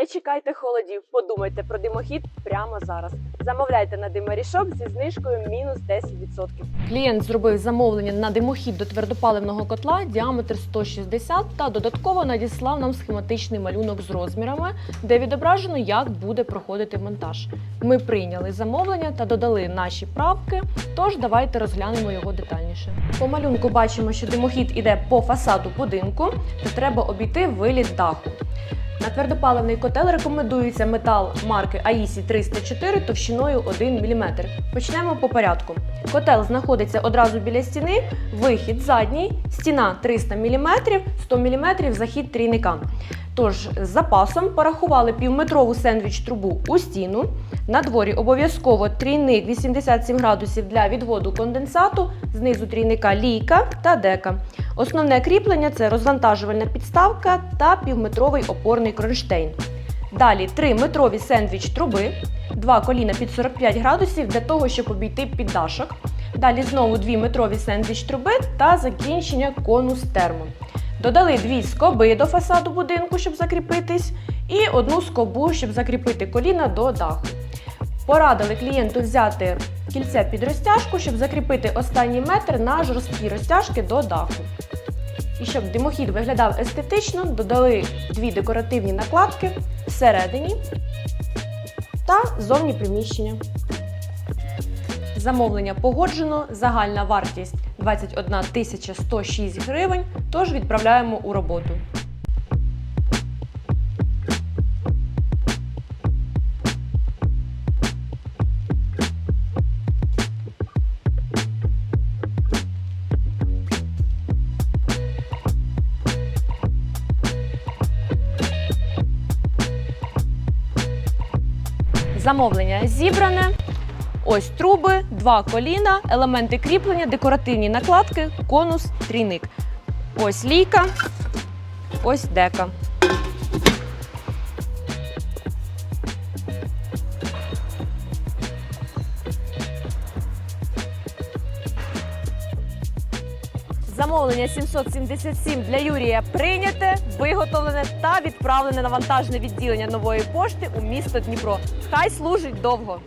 Не чекайте холодів, подумайте про димохід прямо зараз. Замовляйте на Димарішоп зі знижкою мінус 10%. Клієнт зробив замовлення на димохід до твердопаливного котла діаметр 160 та додатково надіслав нам схематичний малюнок з розмірами, де відображено, як буде проходити монтаж. Ми прийняли замовлення та додали наші правки. Тож давайте розглянемо його детальніше. По малюнку бачимо, що димохід іде по фасаду будинку, та треба обійти виліт даху. На твердопаливний котел рекомендується метал марки AISI 304 товщиною 1 мм. Почнемо по порядку. Котел знаходиться одразу біля стіни, вихід задній, стіна 300 мм, 100 мм захід трійника. Тож з запасом порахували півметрову сендвіч трубу у стіну. На дворі обов'язково трійник 87 градусів для відводу конденсату, знизу трійника лійка та дека. Основне кріплення це розвантажувальна підставка та півметровий опорний кронштейн. Далі 3 метрові сендвіч труби, два коліна під 45 градусів для того, щоб обійти піддашок. Далі знову 2 метрові сендвіч труби та закінчення конус термо. Додали дві скоби до фасаду будинку, щоб закріпитись, і одну скобу, щоб закріпити коліна до даху. Порадили клієнту взяти кільце під розтяжку, щоб закріпити останній метр на жорсткі розтяжки до даху. І щоб димохід виглядав естетично, додали дві декоративні накладки всередині та зовні приміщення. Замовлення погоджено, загальна вартість 21 106 гривень, тож відправляємо у роботу. Замовлення зібране. Ось труби, два коліна, елементи кріплення, декоративні накладки, конус, трійник. Ось лійка, ось дека. Замовлення 777 для Юрія прийняте, виготовлене та відправлене на вантажне відділення нової пошти у місто Дніпро. Хай служить довго!